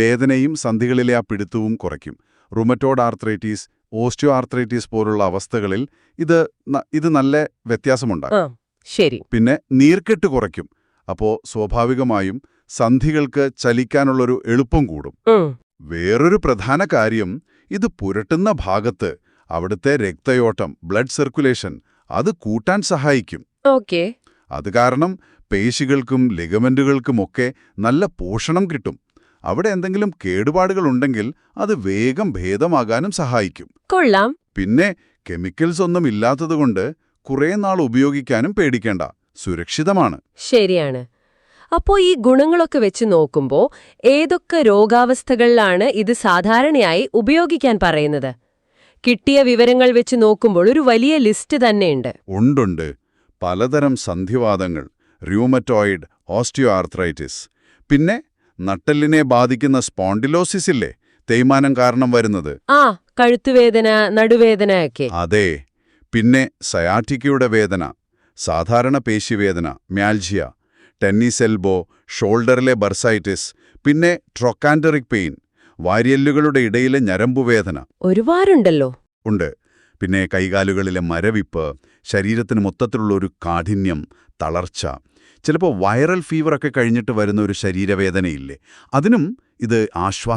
വേദനയും സന്ധികളിലെ ആ പിടുത്തവും കുറയ്ക്കും. റുമറ്റോഡ് ആർത്രൈറ്റീസ് ഓസ്റ്റിയോ ആർത്രൈറ്റീസ് പോലുള്ള അവസ്ഥകളിൽ ഇത് ഇത് നല്ല വ്യത്യാസമുണ്ടാകും ശരി. പിന്നെ നീർക്കെട്ട് കുറയ്ക്കും. അപ്പോ സ്വാഭാവികമായും സന്ധികൾക്ക് ചലിക്കാനുള്ളൊരു എളുപ്പം കൂടും. വേറൊരു പ്രധാന കാര്യം ഇത് പുരട്ടുന്ന ഭാഗത്ത് അവിടുത്തെ രക്തയോട്ടം ബ്ലഡ് സർക്കുലേഷൻ അത് കൂട്ടാൻ സഹായിക്കും. ഓക്കെ. അത് കാരണം പേശികൾക്കും ലിഗമെന്റുകൾക്കുമൊക്കെ നല്ല പോഷണം കിട്ടും. അവിടെ എന്തെങ്കിലും കേടുപാടുകളുണ്ടെങ്കിൽ അത് വേഗം ഭേദമാകാനും സഹായിക്കും. കൊള്ളാം. പിന്നെ കെമിക്കൽസ് ഒന്നും ഇല്ലാത്തതുകൊണ്ട് കുറേ നാൾ ഉപയോഗിക്കാനും പേടിക്കേണ്ട. സുരക്ഷിതമാണ്. ശരിയാണ്. അപ്പോ ഈ ഗുണങ്ങളൊക്കെ വെച്ച് നോക്കുമ്പോ ഏതൊക്കെ രോഗാവസ്ഥകളിലാണ് ഇത് സാധാരണയായി ഉപയോഗിക്കാൻ പറയുന്നത്? കിട്ടിയ വിവരങ്ങൾ വെച്ച് നോക്കുമ്പോൾ ഒരു വലിയ ലിസ്റ്റ് തന്നെയുണ്ട്. ഉണ്ടുണ്ട്. പലതരം സന്ധിവാദങ്ങൾ റ്യൂമറ്റോയിഡ് ഓസ്റ്റിയോ ആർത്രൈറ്റിസ് പിന്നെ നട്ടെല്ലിനെ ബാധിക്കുന്ന സ്പോണ്ടിലോസിസ് ഇല്ലേ? തേയ്മാനം കാരണം വരുന്നത്. ആ കഴുത്തുവേദന നടുവേദനയൊക്കെ. അതെ. പിന്നെ സയാറ്റിക്കയുടെ വേദന സാധാരണ പേശിവേദന മ്യാൽജിയ ടെന്നീസ് എൽബോ ഷോൾഡറിലെ ബർസൈറ്റിസ് പിന്നെ ട്രൊക്കാൻഡറിക് പെയിൻ വാരിയല്ലുകളുടെ ഇടയിലെ ഞരമ്പുവേദന. ഒരുപാടുണ്ടല്ലോ. ഉണ്ട്. പിന്നെ കൈകാലുകളിലെ മരവിപ്പ് ശരീരത്തിന് മൊത്തത്തിലുള്ള ഒരു കാഠിന്യം തളർച്ച. ചിലപ്പോൾ വൈറൽ ഫീവറൊക്കെ കഴിഞ്ഞിട്ട് വരുന്ന ഒരു ശരീരവേദനയില്ലേ? അതിനും ഇത് ആശ്വാസം